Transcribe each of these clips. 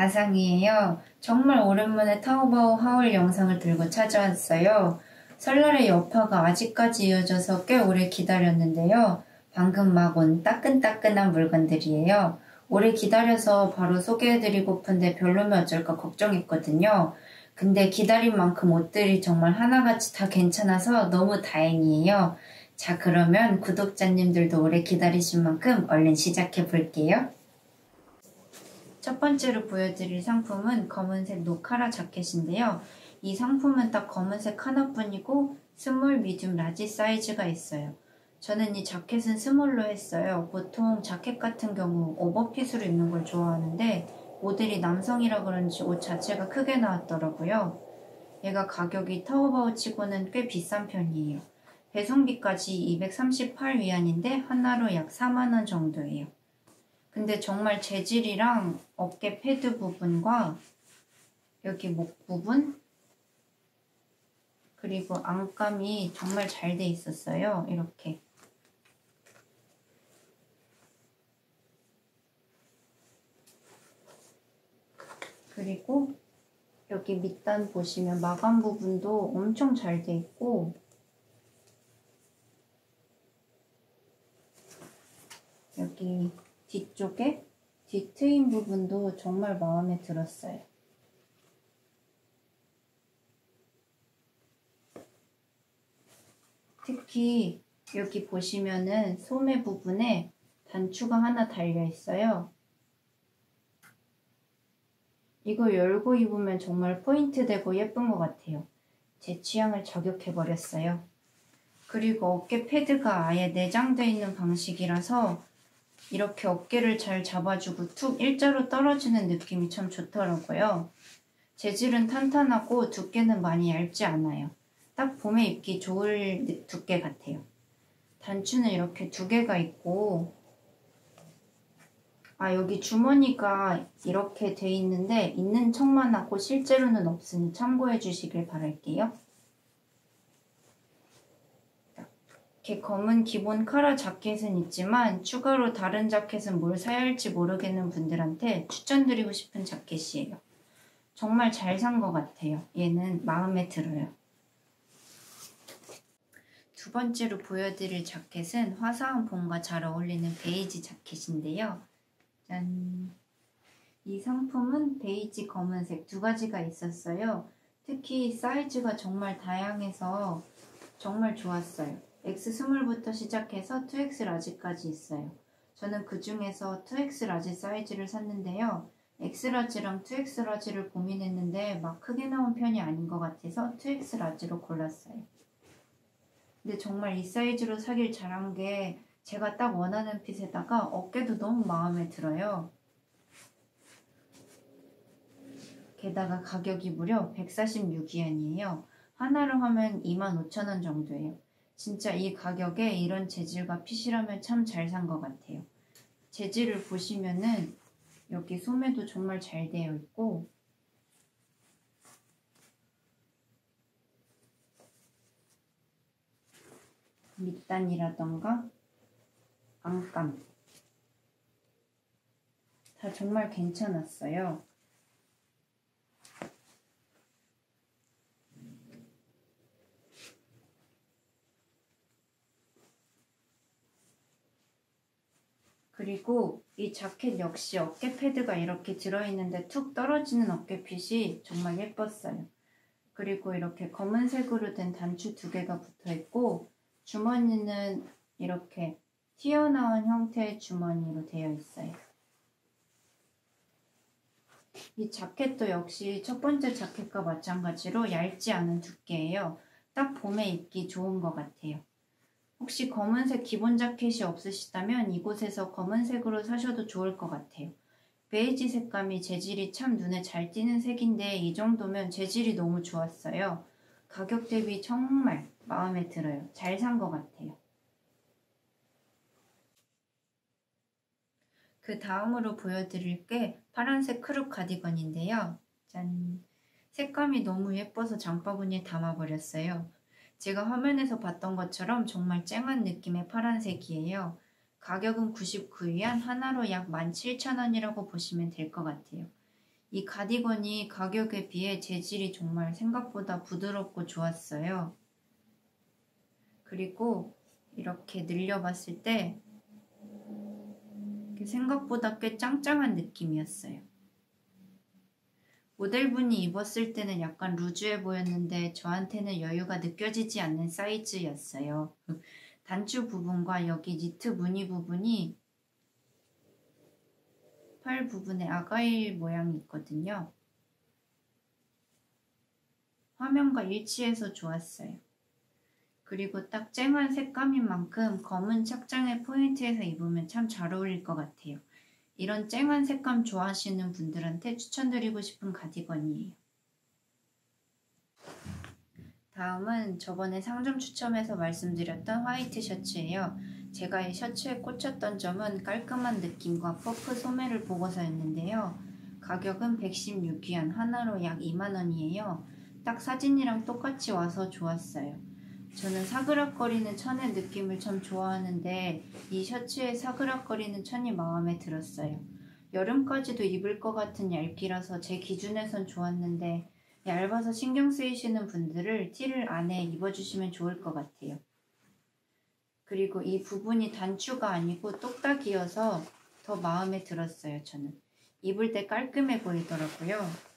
다상이에요. 정말 오랜만에 타오바오 하울 영상을 들고 찾아왔어요. 설날의 여파가 아직까지 이어져서 꽤 오래 기다렸는데요. 방금 막 온 따끈따끈한 물건들이에요. 오래 기다려서 바로 소개해드리고픈데 별로면 어쩔까 걱정했거든요. 근데 기다린 만큼 옷들이 정말 하나같이 다 괜찮아서 너무 다행이에요. 자, 그러면 구독자님들도 오래 기다리신 만큼 얼른 시작해 볼게요. 첫 번째로 보여드릴 상품은 검은색 노카라 자켓인데요. 이 상품은 딱 검은색 하나뿐이고 스몰, 미디움, 라지 사이즈가 있어요. 저는 이 자켓은 스몰로 했어요. 보통 자켓 같은 경우 오버핏으로 입는 걸 좋아하는데 모델이 남성이라 그런지 옷 자체가 크게 나왔더라고요. 얘가 가격이 타오바오 치고는 꽤 비싼 편이에요. 배송비까지 238위안인데 하나로 약 4만원 정도예요. 근데 정말 재질이랑 어깨 패드 부분과 여기 목 부분 그리고 안감이 정말 잘 돼 있었어요. 이렇게. 그리고 여기 밑단 보시면 마감 부분도 엄청 잘 돼 있고 여기 뒤쪽에 뒤트임 부분도 정말 마음에 들었어요. 특히 여기 보시면은 소매 부분에 단추가 하나 달려 있어요. 이거 열고 입으면 정말 포인트 되고 예쁜 것 같아요. 제 취향을 저격해버렸어요. 그리고 어깨 패드가 아예 내장되어 있는 방식이라서 이렇게 어깨를 잘 잡아주고 툭 일자로 떨어지는 느낌이 참 좋더라고요. 재질은 탄탄하고 두께는 많이 얇지 않아요. 딱 봄에 입기 좋을 두께 같아요. 단추는 이렇게 두 개가 있고 아 여기 주머니가 이렇게 돼 있는데 있는 척만 하고 실제로는 없으니 참고해 주시길 바랄게요. 이렇게 검은 기본 카라 자켓은 있지만 추가로 다른 자켓은 뭘 사야 할지 모르겠는 분들한테 추천드리고 싶은 자켓이에요. 정말 잘 산 것 같아요. 얘는 마음에 들어요. 두 번째로 보여드릴 자켓은 화사한 봄과 잘 어울리는 베이지 자켓인데요. 짠! 이 상품은 베이지 검은색 두 가지가 있었어요. 특히 사이즈가 정말 다양해서 정말 좋았어요. X 스몰부터 시작해서 2X 라지까지 있어요. 저는 그 중에서 2X 라지 사이즈를 샀는데요. X 라지랑 2X 라지를 고민했는데 막 크게 나온 편이 아닌 것 같아서 2X 라지로 골랐어요. 근데 정말 이 사이즈로 사길 잘한 게 제가 딱 원하는 핏에다가 어깨도 너무 마음에 들어요. 게다가 가격이 무려 146위안이에요. 하나로 하면 25,000원 정도예요. 진짜 이 가격에 이런 재질과 핏이라면 참 잘 산 것 같아요. 재질을 보시면은 여기 소매도 정말 잘 되어 있고 밑단이라던가 안감 다 정말 괜찮았어요. 그리고 이 자켓 역시 어깨 패드가 이렇게 들어있는데 툭 떨어지는 어깨핏이 정말 예뻤어요. 그리고 이렇게 검은색으로 된 단추 두 개가 붙어 있고 주머니는 이렇게 튀어나온 형태의 주머니로 되어 있어요. 이 자켓도 역시 첫 번째 자켓과 마찬가지로 얇지 않은 두께예요. 딱 봄에 입기 좋은 것 같아요. 혹시 검은색 기본 자켓이 없으시다면 이곳에서 검은색으로 사셔도 좋을 것 같아요. 베이지 색감이 재질이 참 눈에 잘 띄는 색인데 이 정도면 재질이 너무 좋았어요. 가격 대비 정말 마음에 들어요. 잘 산 것 같아요. 그 다음으로 보여드릴 게 파란색 크롭 가디건인데요. 짠! 색감이 너무 예뻐서 장바구니에 담아버렸어요. 제가 화면에서 봤던 것처럼 정말 쨍한 느낌의 파란색이에요. 가격은 99위안, 하나로 약 17,000원이라고 보시면 될 것 같아요. 이 가디건이 가격에 비해 재질이 정말 생각보다 부드럽고 좋았어요. 그리고 이렇게 늘려봤을 때 생각보다 꽤 짱짱한 느낌이었어요. 모델분이 입었을 때는 약간 루즈해 보였는데 저한테는 여유가 느껴지지 않는 사이즈였어요. 단추 부분과 여기 니트 무늬 부분이 팔 부분에 아가일 모양이 있거든요. 화면과 일치해서 좋았어요. 그리고 딱 쨍한 색감인 만큼 검은 착장의 포인트에서 입으면 참 잘 어울릴 것 같아요. 이런 쨍한 색감 좋아하시는 분들한테 추천드리고 싶은 가디건이에요. 다음은 저번에 상점 추첨에서 말씀드렸던 화이트 셔츠예요. 제가 이 셔츠에 꽂혔던 점은 깔끔한 느낌과 퍼프 소매를 보고서였는데요. 가격은 116위안, 하나로 약 2만원이에요. 딱 사진이랑 똑같이 와서 좋았어요. 저는 사그락거리는 천의 느낌을 참 좋아하는데 이 셔츠에 사그락거리는 천이 마음에 들었어요. 여름까지도 입을 것 같은 얇기라서 제 기준에선 좋았는데 얇아서 신경 쓰이시는 분들을 티를 안에 입어주시면 좋을 것 같아요. 그리고 이 부분이 단추가 아니고 똑딱이어서 더 마음에 들었어요, 저는. 입을 때 깔끔해 보이더라고요.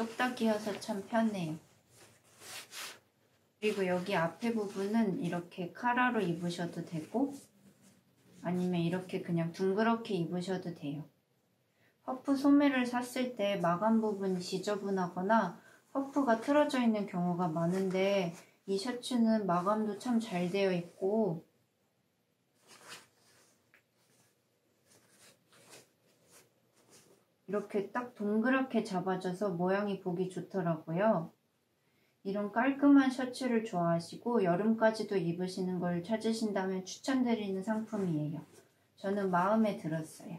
똑딱이어서 참 편해요. 그리고 여기 앞에 부분은 이렇게 카라로 입으셔도 되고 아니면 이렇게 그냥 둥그렇게 입으셔도 돼요. 퍼프 소매를 샀을 때 마감 부분이 지저분하거나 퍼프가 틀어져 있는 경우가 많은데 이 셔츠는 마감도 참 잘 되어 있고 이렇게 딱 동그랗게 잡아져서 모양이 보기 좋더라고요. 이런 깔끔한 셔츠를 좋아하시고 여름까지도 입으시는 걸 찾으신다면 추천드리는 상품이에요. 저는 마음에 들었어요.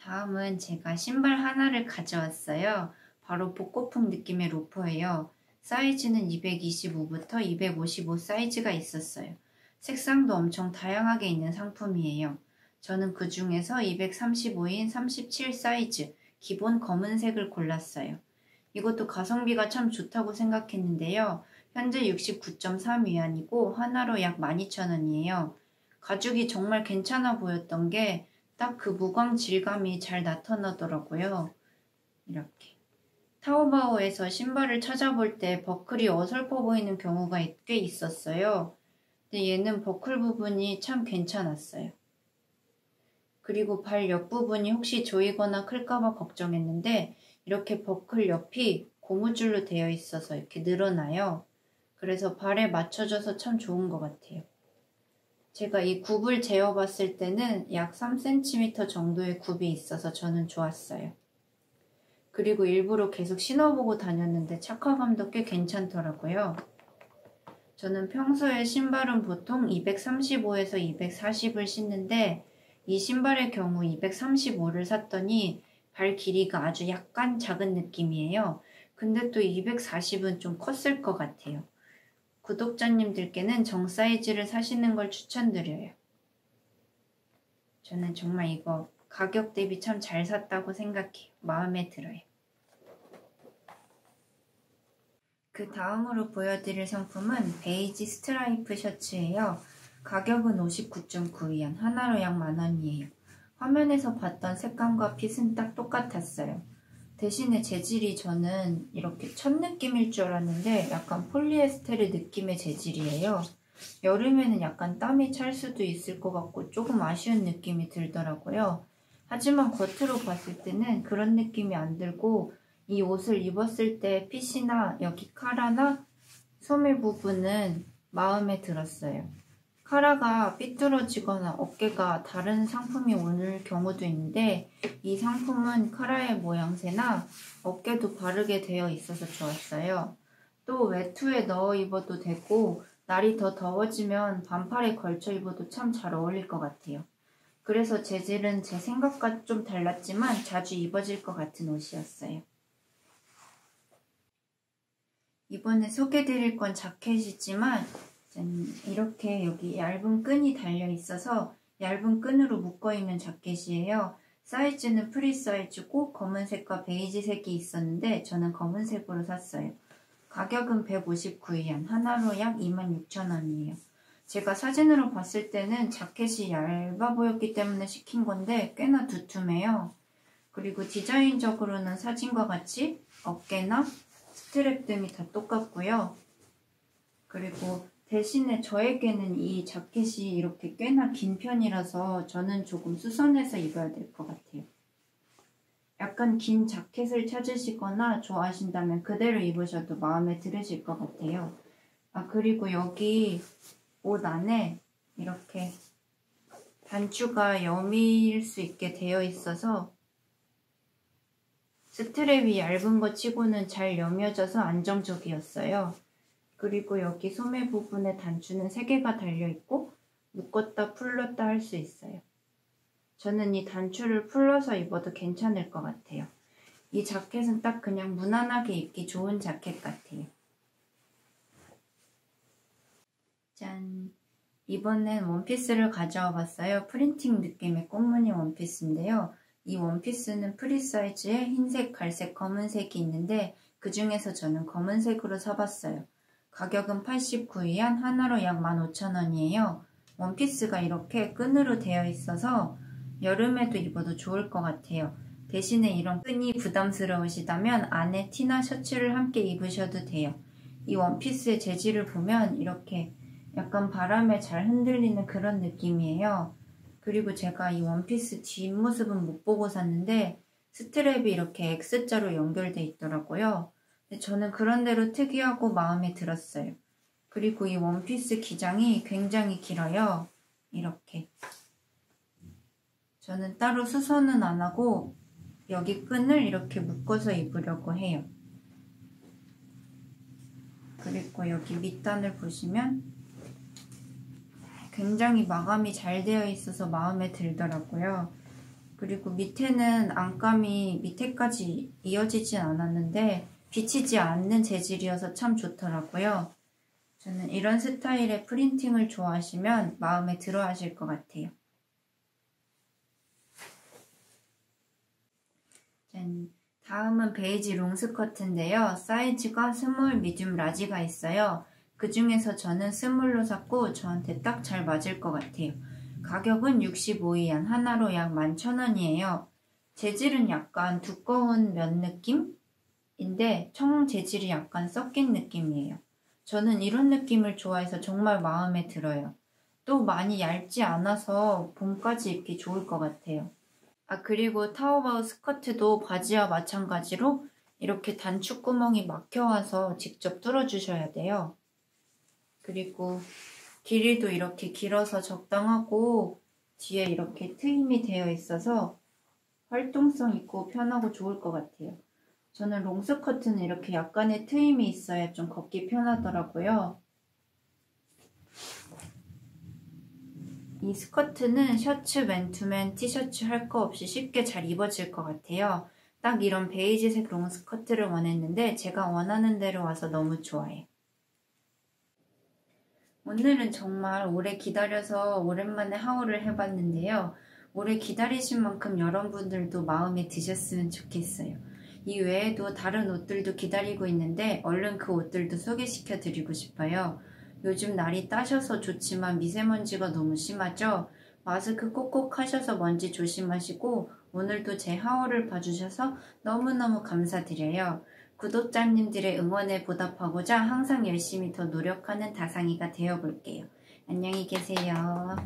다음은 제가 신발 하나를 가져왔어요. 바로 복고풍 느낌의 로퍼예요. 사이즈는 225부터 255 사이즈가 있었어요. 색상도 엄청 다양하게 있는 상품이에요. 저는 그 중에서 235인 37 사이즈, 기본 검은색을 골랐어요. 이것도 가성비가 참 좋다고 생각했는데요. 현재 69.3위안이고 하나로 약 12,000원이에요. 가죽이 정말 괜찮아 보였던 게 딱 그 무광 질감이 잘 나타나더라고요. 이렇게. 타오바오에서 신발을 찾아볼 때 버클이 어설퍼 보이는 경우가 꽤 있었어요. 근데 얘는 버클 부분이 참 괜찮았어요. 그리고 발 옆부분이 혹시 조이거나 클까봐 걱정했는데 이렇게 버클 옆이 고무줄로 되어 있어서 이렇게 늘어나요. 그래서 발에 맞춰져서 참 좋은 것 같아요. 제가 이 굽을 재어봤을 때는 약 3cm 정도의 굽이 있어서 저는 좋았어요. 그리고 일부러 계속 신어보고 다녔는데 착화감도 꽤 괜찮더라고요. 저는 평소에 신발은 보통 235에서 240을 신는데 이 신발의 경우 235를 샀더니 발 길이가 아주 약간 작은 느낌이에요. 근데 또 240은 좀 컸을 것 같아요. 구독자님들께는 정 사이즈를 사시는 걸 추천드려요. 저는 정말 이거 가격 대비 참 잘 샀다고 생각해요. 마음에 들어요. 그 다음으로 보여드릴 상품은 베이지 스트라이프 셔츠예요. 가격은 59.9위안, 하나로 약 만원이에요. 화면에서 봤던 색감과 핏은 딱 똑같았어요. 대신에 재질이 저는 이렇게 첫 느낌일 줄 알았는데 약간 폴리에스테르 느낌의 재질이에요. 여름에는 약간 땀이 찰 수도 있을 것 같고 조금 아쉬운 느낌이 들더라고요. 하지만 겉으로 봤을 때는 그런 느낌이 안 들고 이 옷을 입었을 때 핏이나 여기 카라나 소매 부분은 마음에 들었어요. 카라가 삐뚤어지거나 어깨가 다른 상품이 오는 경우도 있는데 이 상품은 카라의 모양새나 어깨도 바르게 되어 있어서 좋았어요. 또 외투에 넣어 입어도 되고 날이 더 더워지면 반팔에 걸쳐 입어도 참 잘 어울릴 것 같아요. 그래서 재질은 제 생각과 좀 달랐지만 자주 입어질 것 같은 옷이었어요. 이번에 소개드릴 건 자켓이지만 짠, 이렇게 여기 얇은 끈이 달려 있어서 얇은 끈으로 묶어 있는 자켓이에요. 사이즈는 프리 사이즈고 검은색과 베이지색이 있었는데 저는 검은색으로 샀어요. 가격은 159위안, 하나로 약 26,000원이에요. 제가 사진으로 봤을 때는 자켓이 얇아 보였기 때문에 시킨 건데 꽤나 두툼해요. 그리고 디자인적으로는 사진과 같이 어깨나 스트랩 등이 다 똑같고요. 그리고 대신에 저에게는 이 자켓이 이렇게 꽤나 긴 편이라서 저는 조금 수선해서 입어야 될 것 같아요. 약간 긴 자켓을 찾으시거나 좋아하신다면 그대로 입으셔도 마음에 들으실 것 같아요. 아, 그리고 여기 옷 안에 이렇게 단추가 여밀 수 있게 되어 있어서 스트랩이 얇은 것 치고는 잘 여며져서 안정적이었어요. 그리고 여기 소매 부분에 단추는 3개가 달려있고 묶었다 풀렀다 할 수 있어요. 저는 이 단추를 풀러서 입어도 괜찮을 것 같아요. 이 자켓은 딱 그냥 무난하게 입기 좋은 자켓 같아요. 짠! 이번엔 원피스를 가져와 봤어요. 프린팅 느낌의 꽃무늬 원피스인데요. 이 원피스는 프리 사이즈에 흰색, 갈색, 검은색이 있는데 그 중에서 저는 검은색으로 사봤어요. 가격은 89위안, 하나로 약 15,000원이에요. 원피스가 이렇게 끈으로 되어 있어서 여름에도 입어도 좋을 것 같아요. 대신에 이런 끈이 부담스러우시다면 안에 티나 셔츠를 함께 입으셔도 돼요. 이 원피스의 재질을 보면 이렇게 약간 바람에 잘 흔들리는 그런 느낌이에요. 그리고 제가 이 원피스 뒷모습은 못 보고 샀는데 스트랩이 이렇게 X자로 연결돼 있더라고요. 저는 그런대로 특이하고 마음에 들었어요. 그리고 이 원피스 기장이 굉장히 길어요. 이렇게. 저는 따로 수선은 안 하고 여기 끈을 이렇게 묶어서 입으려고 해요. 그리고 여기 밑단을 보시면 굉장히 마감이 잘 되어 있어서 마음에 들더라고요. 그리고 밑에는 안감이 밑에까지 이어지진 않았는데 비치지 않는 재질이어서 참 좋더라고요. 저는 이런 스타일의 프린팅을 좋아하시면 마음에 들어 하실 것 같아요. 짠. 다음은 베이지 롱스커트인데요. 사이즈가 스몰, 미디움, 라지가 있어요. 그 중에서 저는 스몰로 샀고 저한테 딱 잘 맞을 것 같아요. 가격은 65위안, 하나로 약 11,000원이에요. 재질은 약간 두꺼운 면 느낌 인데 청 재질이 약간 섞인 느낌이에요. 저는 이런 느낌을 좋아해서 정말 마음에 들어요. 또 많이 얇지 않아서 봄까지 입기 좋을 것 같아요. 아 그리고 타오바우 스커트도 바지와 마찬가지로 이렇게 단추구멍이 막혀와서 직접 뚫어주셔야 돼요. 그리고 길이도 이렇게 길어서 적당하고 뒤에 이렇게 트임이 되어 있어서 활동성 있고 편하고 좋을 것 같아요. 저는 롱스커트는 이렇게 약간의 트임이 있어야 좀 걷기 편하더라고요. 이 스커트는 셔츠, 맨투맨, 티셔츠 할 거 없이 쉽게 잘 입어질 것 같아요. 딱 이런 베이지색 롱 스커트를 원했는데 제가 원하는 대로 와서 너무 좋아해. 오늘은 정말 오래 기다려서 오랜만에 하울을 해봤는데요. 오래 기다리신 만큼 여러분들도 마음에 드셨으면 좋겠어요. 이 외에도 다른 옷들도 기다리고 있는데 얼른 그 옷들도 소개시켜 드리고 싶어요. 요즘 날이 따셔서 좋지만 미세먼지가 너무 심하죠? 마스크 꼭꼭 하셔서 먼지 조심하시고 오늘도 제 하울을 봐주셔서 너무너무 감사드려요. 구독자님들의 응원에 보답하고자 항상 열심히 더 노력하는 다상이가 되어볼게요. 안녕히 계세요.